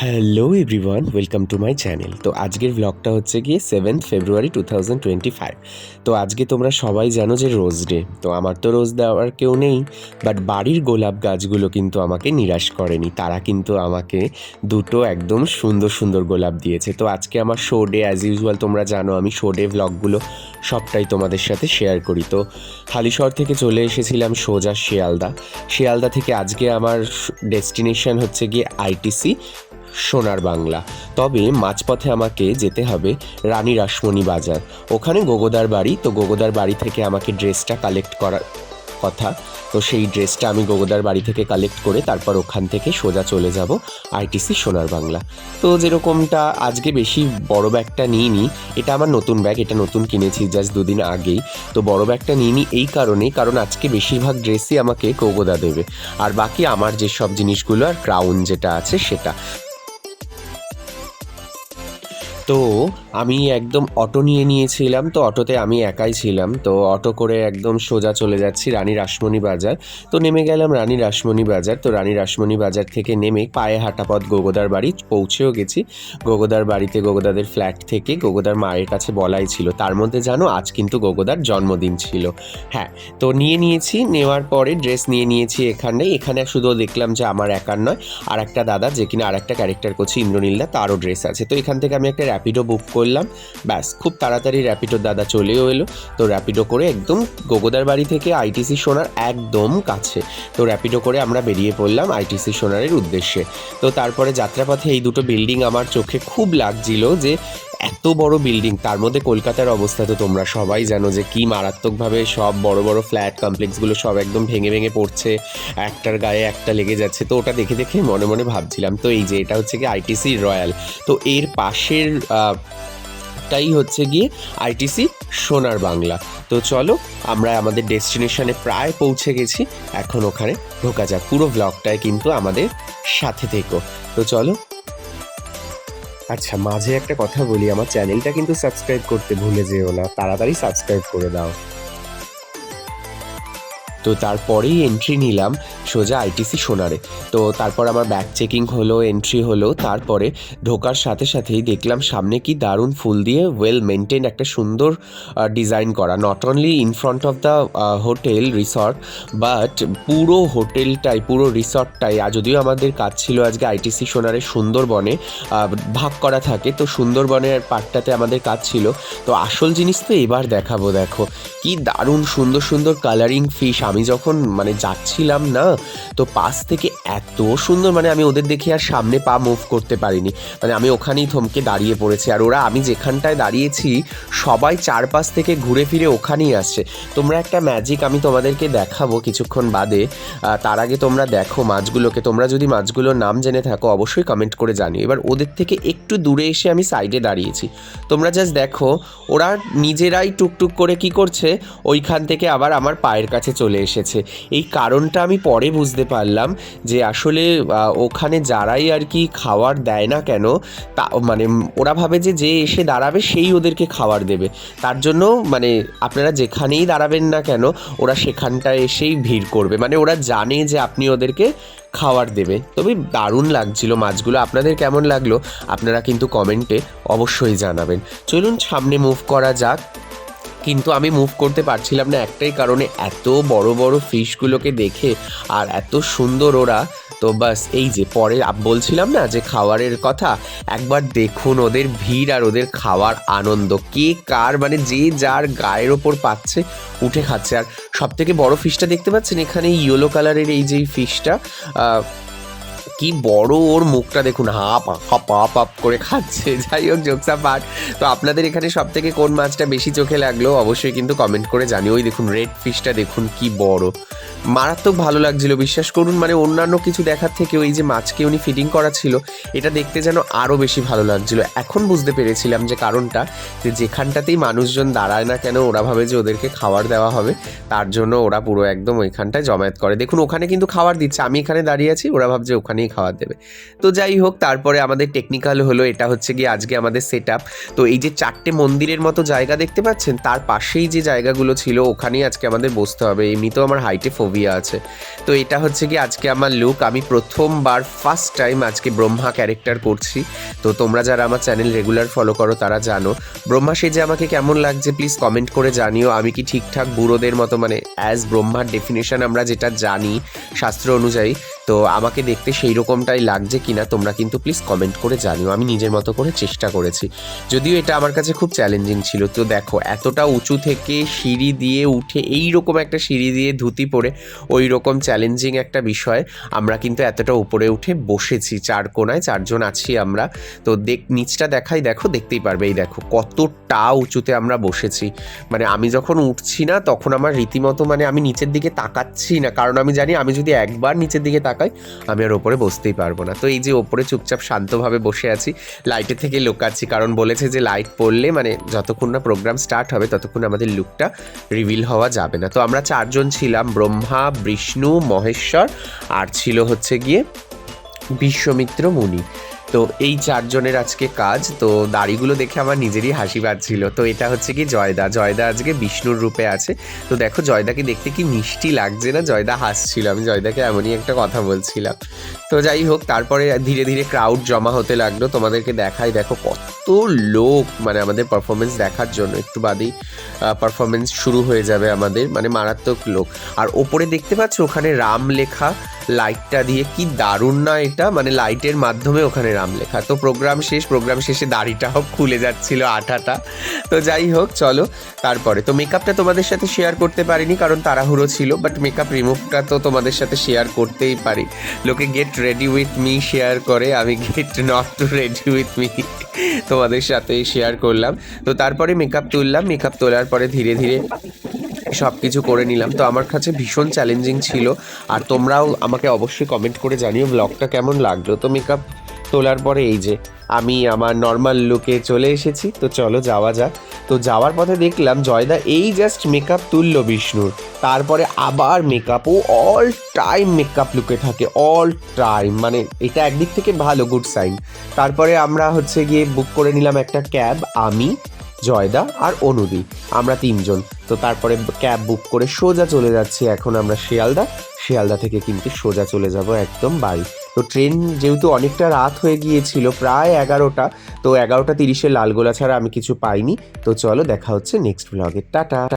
Hello everyone welcome to my channel তো আজকের ব্লগটা হচ্ছে গিয়ে seventh February two thousand twenty five তো আজকে তোমরা সবাই জানো যে রোজ ডে তো আমার তো রোজ দেওয়ার কেউ নেই বাট বাড়ির গোলাপ গাছগুলো কিন্তু আমাকে নিরাশ করেনি। তারা কিন্তু আমাকে দুটো একদম সুন্দর সুন্দর গোলাপ দিয়েছে। তো আজকে আমার শো ডে অ্যাজ ইউজুয়াল তোমরা জানো আমি শো ডে ব্লগগুলো সবটাই তোমাদের সাথে শেয়ার করি। তো হালিশহর থেকে চলে এসেছিলাম সোজা শিয়ালদা। শিয়ালদা থেকে আজকে আমার ডেস্টিনেশন হচ্ছে গিয়ে আইটিসি সোনার বাংলা। তবে মাঝপথে আমাকে যেতে হবে রানী রাসমণি বাজার। ওখানে গোগোদার বাড়ি, তো গোগোদার বাড়ি থেকে আমাকে ড্রেসটা কালেক্ট করার কথা। তো সেই ড্রেসটা আমি গোগোদার বাড়ি থেকে কালেক্ট করে তারপর ওখান থেকে সোজা চলে যাব আইটিসি সোনার বাংলা। তো যেরকমটা আজকে বেশি বড় ব্যাগটা নিই নিইনি, এটা আমার নতুন ব্যাগ, এটা নতুন কিনেছি জাস্ট দুদিন আগেই। তো বড় ব্যাগটা নিইনি এই কারণেই কারণ আজকে বেশিরভাগ ড্রেসই আমাকে গোগোদা দেবে। আর বাকি আমার যে সব জিনিসগুলো আর ক্রাউন যেটা আছে সেটা। তো আমি একদম অটো নিয়ে নিয়েছিলাম, তো অটোতে আমি একাই ছিলাম। তো অটো করে একদম সোজা চলে যাচ্ছি রানী রাসমণি বাজার। তো নেমে গেলাম রানী রাসমণি বাজার। তো রানী রাসমণি বাজার থেকে নেমে পায়ে হাঁটা পথ গোগোদার বাড়ি পৌঁছেও গেছি। গোগোদার বাড়িতে গোগোদাদের ফ্ল্যাট থেকে গোগোদার মায়ের কাছে বলাই ছিল, তার মধ্যে জানো, আজ কিন্তু গোগোদার জন্মদিন ছিল। হ্যাঁ তো নিয়ে নিয়েছি, নেওয়ার পরে ড্রেস নিয়ে নিয়েছি এখানে। এখানে শুধু দেখলাম যে আমার একার নয় আর একটা দাদা যে কিনা আর একটা ক্যারেক্টার করছে, ইন্দ্রনীলদা, তারও ড্রেস আছে। তো এখান থেকে আমি একটা র্যাপিডো বুক করলাম। ব্যাস, খুব তাড়াতাড়ি র্যাপিডো দাদা চলেও এলো। তো র্যাপিডো করে একদম গোগোদার বাড়ি থেকে আইটিসি সোনার একদম কাছে। তো র্যাপিডো করে আমরা বেরিয়ে পড়লাম আইটিসি সোনারের উদ্দেশ্যে। তো তারপরে যাত্রাপথে এই দুটো বিল্ডিং আমার চোখে খুব লাগছিল যে এত বড় বিল্ডিং তার মধ্যে কলকাতার অবস্থা তো তোমরা সবাই জানো যে কি মারাত্মকভাবে সব বড় বড় ফ্ল্যাট কমপ্লেক্সগুলো সব একদম ভেঙে ভেঙে পড়ছে, একটার গায়ে একটা লেগে যাচ্ছে। তো ওটা দেখে দেখে মনে মনে ভাবছিলাম, তো এই যে এটা হচ্ছে কি আইটিসি রয়্যাল তো এর পাশের টাই হচ্ছে গিয়ে আইটিসি সোনার বাংলা। তো চলো, আমরা আমাদের ডেস্টিনেশনে প্রায় পৌঁছে গেছি, এখন ওখানে ঢোকা যাক। পুরো ব্লগটায় কিন্তু আমাদের সাথে থেকো। তো চলো আচ্ছা মাঝে একটা কথা বলি, আমার চ্যানেলটা কিন্তু সাবস্ক্রাইব করতে ভুলে যেও না, তাড়াতাড়ি সাবস্ক্রাইব করে দাও। তো তারপরেই এন্ট্রি নিলাম সোজা আইটিসি সোনারে। তো তারপর আমার ব্যাগ চেকিং হলো এন্ট্রি হলো, তারপরে ঢোকার সাথে সাথেই দেখলাম সামনে কি দারুণ ফুল দিয়ে ওয়েল মেনটেন একটা সুন্দর ডিজাইন করা। Not only in front of the hotel resort but পুরো হোটেলটাই পুরো রিসর্টটাই আর যদিও আমাদের কাজ ছিল আজকে আইটিসি সোনারের সুন্দরবনে ভাগ করা থাকে, তো সুন্দরবনের পার্টটাতে আমাদের কাজ ছিল। তো আসল জিনিস তো এবার দেখাবো, দেখো। কি দারুণ সুন্দর সুন্দর কালারিং ফিশ আমি যখন মানে যাচ্ছিলাম না, তো পাশ থেকে এত সুন্দর মানে আমি ওদের দেখে আর সামনে পা মুভ করতে পারিনি। মানে আমি ওখানেই থমকে দাঁড়িয়ে পড়েছি। আর ওরা আমি যেখানটায় দাঁড়িয়েছি, সবাই চারপাশ থেকে ঘুরে ফিরে ওখানেই আসছে। তোমরা একটা ম্যাজিক আমি তোমাদেরকে দেখাবো কিছুক্ষণ বাদে। তার আগে তোমরা দেখো মাছগুলোকে। তোমরা যদি মাছগুলোর নাম জেনে থাকো, অবশ্যই কমেন্ট করে জানিও। এবার ওদের থেকে একটু দূরে এসে আমি সাইডে দাঁড়িয়েছি। তোমরা জাস্ট দেখো, ওরা নিজেরাই টুকটুক করে কি করছে, ওইখান থেকে আবার আমার পায়ের কাছে চলে এসেছে। এই কারণটা আমি পরে বুঝতে পারলাম যে আসলে ওখানে যারাই আর কি খাবার দেয় না কেন, তা মানে ওরা ভাবে যে যে এসে দাঁড়াবে সেই ওদেরকে খাবার দেবে। তার জন্য মানে আপনারা যেখানেই দাঁড়াবেন না কেন, ওরা সেখানটায় এসেই ভিড় করবে। মানে ওরা জানে যে আপনি ওদেরকে খাবার দেবে তবে দারুণ লাগছিল মাছগুলো। আপনাদের কেমন লাগল? আপনারা কিন্তু কমেন্টে অবশ্যই জানাবেন। চলুন সামনে মুভ করা যাক। কিন্তু আমি মুভ করতে পারছিলাম না একটাই কারণে এত বড় বড় ফিশগুলোকে দেখে আর এত সুন্দর ওরা। তো বাস এই যে পরে বলছিলাম না যে খাবারের কথা, একবার দেখুন ওদের ভিড় আর ওদের খাওয়ার আনন্দ। কে কার মানে যে যার গায়ের ওপর পাচ্ছে, উঠে খাচ্ছে। আর সব থেকে বড় ফিশটা দেখতে পাচ্ছেন এখানে ইয়েলো কালারের এই যে ফিশটা কি বড় ওর মুখটা দেখুন হাপ হাপ হাপ হাপ করে খাচ্ছে। যাই হোক জোকসা পাট তো আপনাদের এখানে সব থেকে কোন মাছটা বেশি চোখে লাগল, অবশ্যই কিন্তু কমেন্ট করে জানি ওই দেখুন রেড ফিশটা দেখুন, কি বড়। মারাত্মক ভালো লাগছিল, বিশ্বাস করুন মানে অন্যান্য কিছু দেখার থেকে ওই যে মাছকে উনি ফিটিং করা ছিল, এটা দেখতে যেন আরও বেশি ভালো লাগছিল। এখন বুঝতে পেরেছিলাম যে কারণটা, যে যেখানটাতেই মানুষজন দাঁড়ায় না কেন, ওরা ভাবে যে ওদেরকে খাবার দেওয়া হবে, তার জন্য ওরা পুরো একদম ওইখানটায় জমায়েত করে। দেখুন, ওখানে কিন্তু খাবার দিচ্ছে, আমি এখানে দাঁড়িয়ে আছি, ওরা ভাবছে ওখানেই খাবার দেবে। তো যাই হোক, তারপরে আমাদের টেকনিক্যাল হলো, এটা হচ্ছে গিয়ে আজকে আমাদের সেট আপ তো এই যে চারটে মন্দিরের মতো জায়গা দেখতে পাচ্ছেন, তার পাশেই যে জায়গাগুলো ছিল, ওখানেই আজকে আমাদের বসতে হবে। এমনিতেও আমার হাইটে ফোবিয়া আছে। তো এটা হচ্ছে কি আজকে আমার লুক আমি প্রথমবার ফার্স্ট টাইম আজকে ব্রহ্মা ক্যারেক্টার করছি। তো তোমরা যারা আমার চ্যানেল রেগুলার ফলো করো, তারা জানো। ব্রহ্মা সেজে আমাকে কেমন লাগছে প্লিজ কমেন্ট করে জানিও। আমি কি ঠিকঠাক বুড়োদের মতো মানে অ্যাজ ব্রহ্মার ডেফিনেশন আমরা যেটা জানি, শাস্ত্র অনুযায়ী। তো আমাকে দেখতে সেই রকমটাই লাগছে কিনা তোমরা কিন্তু প্লিজ কমেন্ট করে জানিও। আমি নিজের মতো করে চেষ্টা করেছি। যদিও এটা আমার কাছে খুব চ্যালেঞ্জিং ছিল। তো দেখো, এতটা উঁচু থেকে সিঁড়ি দিয়ে উঠে এই রকম একটা সিঁড়ি দিয়ে ধুতি পরে ওই রকম চ্যালেঞ্জিং একটা বিষয়। আমরা কিন্তু এতটা উপরে উঠে বসেছি। চার কোনায় চারজন আছি আমরা। তো দেখ, নিচটা দেখাই, দেখো, দেখতেই পারবে। এই দেখো, কতটা উঁচুতে আমরা বসেছি। মানে আমি যখন উঠছি না, তখন আমার রীতিমতো মানে আমি নিচের দিকে তাকাচ্ছি না। কারণ আমি জানি, আমি যদি একবার নিচের দিকে তাকাই আমি আর ওপরে বসতেই পারব না। তো এই যে ওপরে চুপচাপ শান্তভাবে বসে আছি লাইটের থেকে লোকাচ্ছি, কারণ বলেছে যে লাইট পড়লে মানে যতক্ষণ না প্রোগ্রাম স্টার্ট হবে, ততক্ষণ আমাদের লুকটা রিভিল হওয়া যাবে না। তো আমরা চারজন ছিলাম, ব্রহ্মা, বিষ্ণু, মহেশ্বর, আর ছিল হচ্ছে গিয়ে বিশ্বমিত্র মুনি। তো এই চারজনের আজকে কাজ, তো দাড়িগুলো দেখে আমার নিজেরই হাসি পাচ্ছিল। তো এটা হচ্ছে কি জয়দা জয়দা আজকে বিষ্ণুর রূপে আছে। তো দেখো জয়দাকে দেখতে কি মিষ্টি লাগছে না, জয়দা হাসছিল। আমি জয়দাকে এমনই একটা কথা বলছিলাম। তো যাই হোক, তারপরে ধীরে ধীরে ক্রাউড জমা হতে লাগল। তোমাদেরকে দেখাই, দেখো কত লোক মানে আমাদের পারফরমেন্স দেখার জন্য। একটু বাদেই পারফরমেন্স শুরু হয়ে যাবে আমাদের মানে মারাত্মক লোক। আর ওপরে দেখতে পাচ্ছ ওখানে রাম লেখা লাইটটা দিয়ে কি দারুণ না এটা? মানে লাইটের মাধ্যমে ওখানে রাম লেখা তো প্রোগ্রাম শেষ প্রোগ্রাম শেষে দাড়িটাও খুলে যাচ্ছিল আঠাটা। তো যাই হোক, চলো, তারপরে। তো মেকআপটা তোমাদের সাথে শেয়ার করতে পারিনি কারণ তাড়াহুড়ো ছিল বাট মেকআপ রিমুভটা তো তোমাদের সাথে শেয়ার করতেই পারি। লোকে get ready with me share করে, আমি get not ready with me তোমাদের সাথে শেয়ার করলাম। তো তারপরে মেকআপ তুললাম মেকআপ তোলার পরে ধীরে ধীরে সব কিছু করে নিলাম। তো আমার কাছে ভীষণ চ্যালেঞ্জিং ছিল। আর তোমরাও আমাকে অবশ্যই কমেন্ট করে জানিও ব্লগটা কেমন লাগল। তো মেকআপ তোলার পরে এই যে, আমি আমার নর্মাল লুকে চলে এসেছি। তো চলো যাওয়া যাক। তো যাওয়ার পথে দেখলাম জয়দা এই জাস্ট মেকআপ তুললো বিষ্ণুর। তারপরে আবার মেকআপ ও অল টাইম মেকআপ লুকে থাকে। অল টাইম মানে এটা একদিক থেকে ভালো গুড সাইন তারপরে আমরা হচ্ছে গিয়ে বুক করে নিলাম একটা ক্যাব আমি জয়দা আর অনুদি। আমরা তিনজন। তো তারপরে ক্যাব বুক করে সোজা চলে যাচ্ছি এখন আমরা শিয়ালদা। শিয়ালদা থেকে কিন্তু সোজা চলে যাব একদম বাড়ি। তো ট্রেন যেহেতু অনেকটা রাত হয়ে গিয়েছিল, প্রায় এগারোটা, তো এগারোটা তিরিশে লালগোলা ছাড়া আমি কিছু পাইনি। তো চলো দেখা হচ্ছে নেক্সট ব্লগে টাটা।